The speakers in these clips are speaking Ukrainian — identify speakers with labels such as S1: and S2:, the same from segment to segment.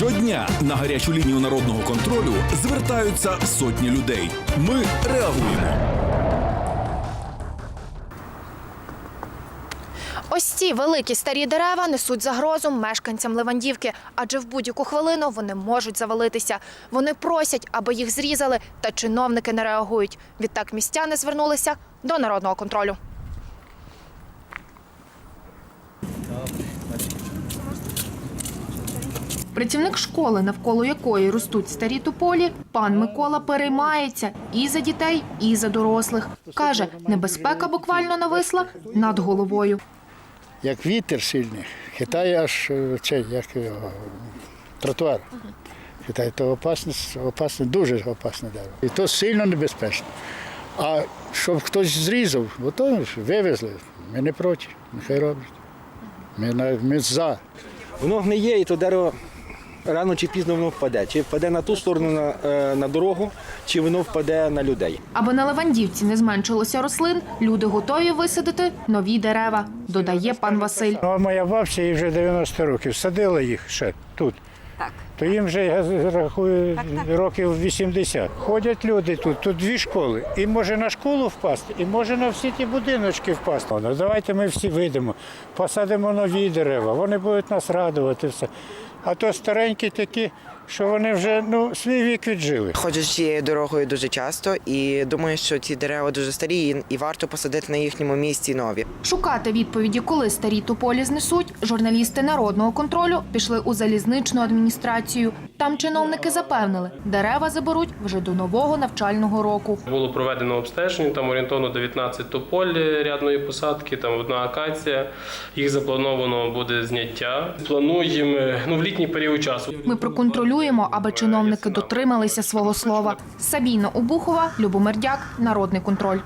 S1: Щодня на гарячу лінію народного контролю звертаються сотні людей. Ми реагуємо.
S2: Ось ці великі старі дерева несуть загрозу мешканцям Левандівки, адже в будь-яку хвилину вони можуть завалитися. Вони просять, аби їх зрізали, та чиновники не реагують. Відтак містяни звернулися до народного контролю. Працівник школи, навколо якої ростуть старі тополі, пан Микола переймається і за дітей, і за дорослих. Каже, небезпека буквально нависла над головою.
S3: як вітер сильний, хитає аж е, цей, як тротуар. Хитає, то опасне, опасне, дуже опасне дерево. І то сильно небезпечно. А щоб хтось зрізав, бо то ж вивезли. Ми не проти, нехай роблять. Ми, ми за.
S4: Воно гниє, і то дерево рано чи пізно воно впаде. Чи впаде на ту сторону на, е, на дорогу, чи воно впаде на людей.
S2: Аби на Левандівці не зменшилося рослин, люди готові висадити нові дерева, додає пан Василь.
S5: Ну, а моя бабця їй вже 90 років, садила їх ще тут.
S6: Так.
S5: То їм вже я рахую років 80. Ходять люди тут, тут дві школи. І може на школу впасти, і може на всі ті будиночки впасти. Ну, давайте ми всі вийдемо, посадимо нові дерева, вони будуть нас радувати все. А то старенькі такі, що вони вже ну, свій вік віджили.
S6: Ходжу цією дорогою дуже часто і думаю, що ці дерева дуже старі і- і варто посадити на їхньому місці нові.
S2: Шукати відповіді, коли старі тополі знесуть, журналісти народного контролю пішли у залізничну адміністрацію. Там чиновники запевнили, дерева заберуть вже до нового навчального року.
S7: Було проведено обстеження, там орієнтовно 19 тополь рядної посадки, там одна акація. Їх заплановано буде зняття. Плануємо ну, в літній період часу.
S2: Ми проконтролюємо, аби чиновники дотрималися свого слова. Сабіна Обухова, Любомир Дяк, Народний контроль.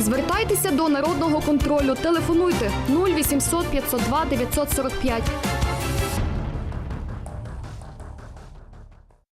S8: Звертайтеся до народного контролю. Телефонуйте 0800 502 945.